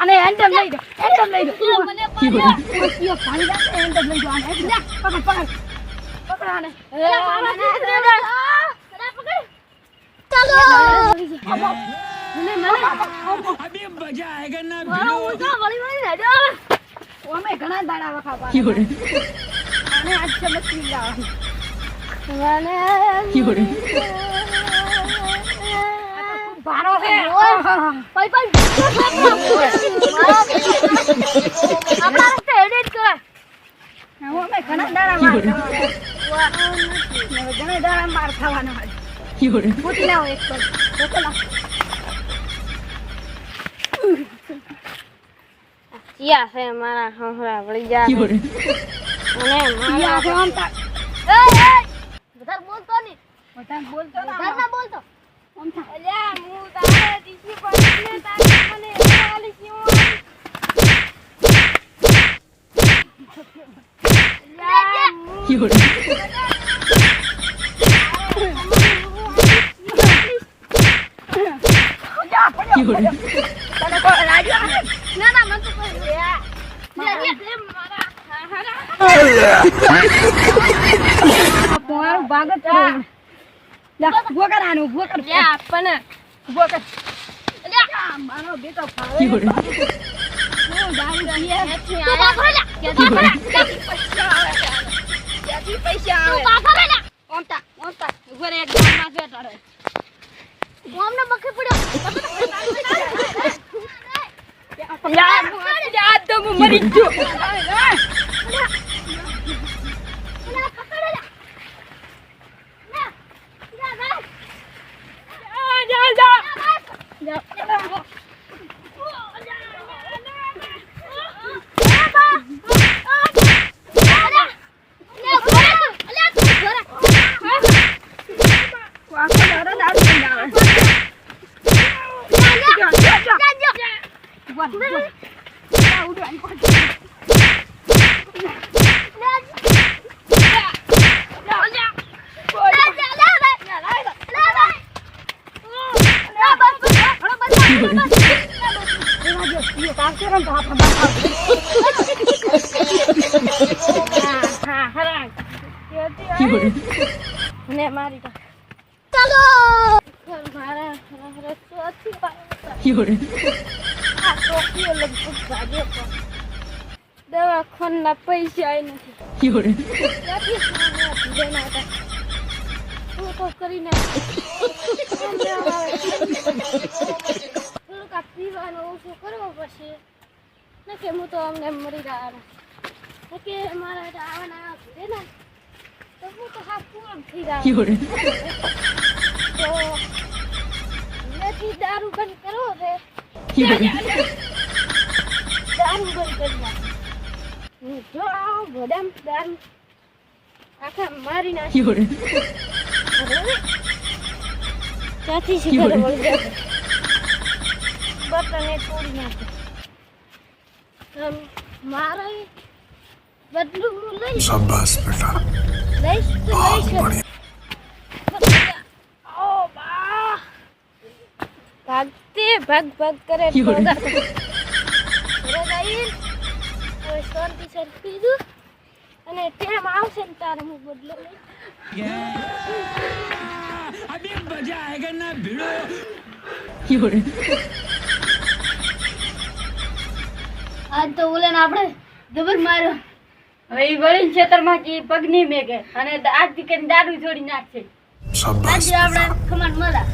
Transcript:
અને એન્ડમ લઈ દો એન્ડમ લઈ દો. મને પાણી પાણી રાખો એન્ડમ લઈ દો આને પકડ પકડ. પકડ આને. ચલો. અભી મજા આયેગા ના ભીડો વળી વળી રહેજો અમે ઘણા દાડા વખા પાડ્યો. અને આજ સમજ પી જાવ અને મારા હમણાં વળી જા અને બોલતો નહીં બોલતો બોલતો. અલ્યા હું તારે દીસી પડીને તારે મને વાલી સીવું જા, પડ્યો, પડ્યો. તને કોઈ લાગ્યો આવે? ના ના મને તો કોઈ લ્યા લ્યા લે મારા હારા આ પોણાનું ભાગ જ જા, ઊભો કર આને, ઊભો કર. લ્યા આપણને. ઊભો કર. આ મારો બેટો ફાવે. હું પૈસા આવે. પૈસા આવે. એક પડ્યો. યાર, યાર તો હું મરી ગયો. જા, જા, જા. જા. આખો દાડો દારૂ પીને આવે. જા, જા, જા. ઊભા રહો, ઊભા. જા, ઉડો, અહીં પકડ. એમાં જો પીએ કાપશે ને તો આપણે બાપ આવશે. હા, હા, હરામ. ને મારી. ચાલો. મારા મારા દવાખાના પૈસા નથી. કરીને આ ઓછું કરવો પડશે? ને કે હું તો અમને મરી રહ્યા ને કે મારા આવવાના આવા ભીડેના તો હું તો હા પૂર્ણ થઈ રહ્યા તો નથી દારૂ બંધ કરવો? dan Sabas, beta. Nice, nice, nice. ભાગ ભાગ કરે અને ટેમ આવશે ને તારે હું બદલો. આજ તો ઓલે આપણે જબર માર્યો. હવે એ વળી ખેતરમાં કે પગ નહીં મેકે. અને આજ દીકરી દારૂ છોડી નાખશે. આજ આપણે ખમણ મળ્યા.